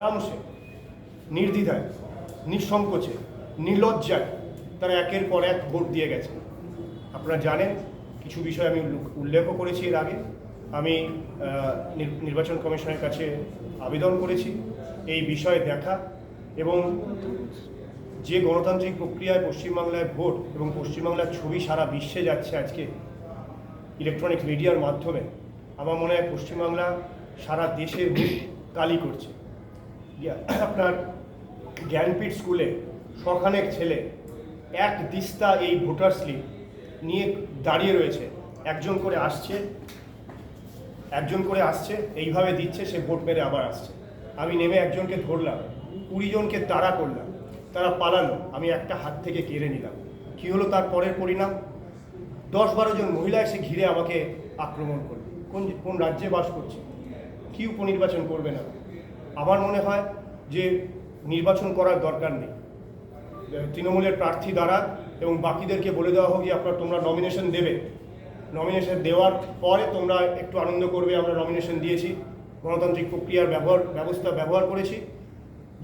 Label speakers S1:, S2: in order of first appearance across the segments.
S1: আরামসে নির্দ্বিধায়, নিঃসংকোচে, নির্লজ্জায় তারা একের পর এক ভোট দিয়ে গেছে। আপনারা জানেন, কিছু বিষয় আমি উল্লেখ- উল্লেখও করেছি এর আগে। আমি নির্বাচন কমিশনের কাছে আবেদন করেছি এই বিষয়ে দেখা এবং যে গণতান্ত্রিক প্রক্রিয়ায় পশ্চিমবাংলায় ভোট এবং পশ্চিমবাংলার ছবি সারা বিশ্বে যাচ্ছে আজকে ইলেকট্রনিক মিডিয়ার মাধ্যমে, আমার মনে হয় পশ্চিমবাংলা সারা মুখ কালি করছে। আপনার জ্ঞানপীঠ স্কুলে শখানেক ছেলে এক দিস্তা এই ভোটার স্লিপ নিয়ে দাঁড়িয়ে রয়েছে। একজন করে আসছে, একজন করে আসছে, এইভাবে দিচ্ছে, সে ভোট মেরে আবার আসছে। আমি নেমে একজনকে ধরলাম, কুড়ি জনকে তাড়া করলাম, তারা পালালো, আমি একটা হাত থেকে কেড়ে নিলাম। কি হলো তার পরের পরিণাম? দশ বারো জন মহিলা এসে ঘিরে আমাকে আক্রমণ করল। কোন কোন রাজ্যে বাস করছে? কি উপনির্বাচন করবে না? আমার মনে হয় যে নির্বাচন করার দরকার নেই। তৃণমূলের প্রার্থী দ্বারা এবং বাকিদেরকে বলে দেওয়া হোক যে আপনার তোমরা নমিনেশন দেবে। নমিনেশন দেওয়ার পরে তোমরা একটু আনন্দ করবে, আমরা নমিনেশন দিয়েছি। গণতান্ত্রিক প্রক্রিয়ার ব্যবহার, ব্যবস্থা ব্যবহার করেছি।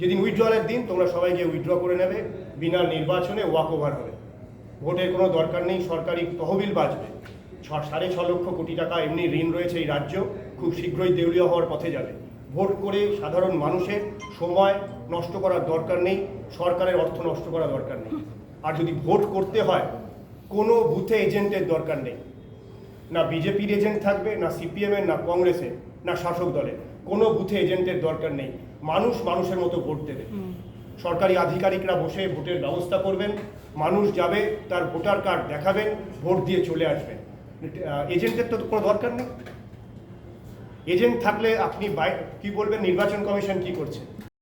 S1: যেদিন উইথড্রলের দিন, তোমরা সবাই গিয়ে উইথড্র করে নেবে। বিনা নির্বাচনে ওয়াক ওভার হবে। ভোটের কোনো দরকার নেই, সরকারি তহবিল বাঁচবে ছ, সাড়ে ছ লক্ষ কোটি টাকা এমনি ঋণ রয়েছে এই রাজ্য। খুব শীঘ্রই দেউলিয়া হওয়ার পথে যাবে। ভোট করে সাধারণ মানুষের সময় নষ্ট করার দরকার নেই সরকারের অর্থ নষ্ট করার দরকার নেই। আর যদি ভোট করতে হয় কোনো বুথে এজেন্টের দরকার নেই। না বিজেপির এজেন্ট থাকবে না সিপিএমের না কংগ্রেসের না শাসক দলের। কোনো বুথে এজেন্টের দরকার নেই। মানুষ মানুষের মতো ভোট দেবে। সরকারি আধিকারিকরা বসে ভোটের ব্যবস্থা করবেন। মানুষ যাবে তার ভোটার কার্ড দেখাবেন ভোট দিয়ে চলে আসবেন। এজেন্টের তো কোনো দরকার নেই। এজেন্ট থাকলে আপনি কি বলবেন? নির্বাচন কমিশন কি করছে?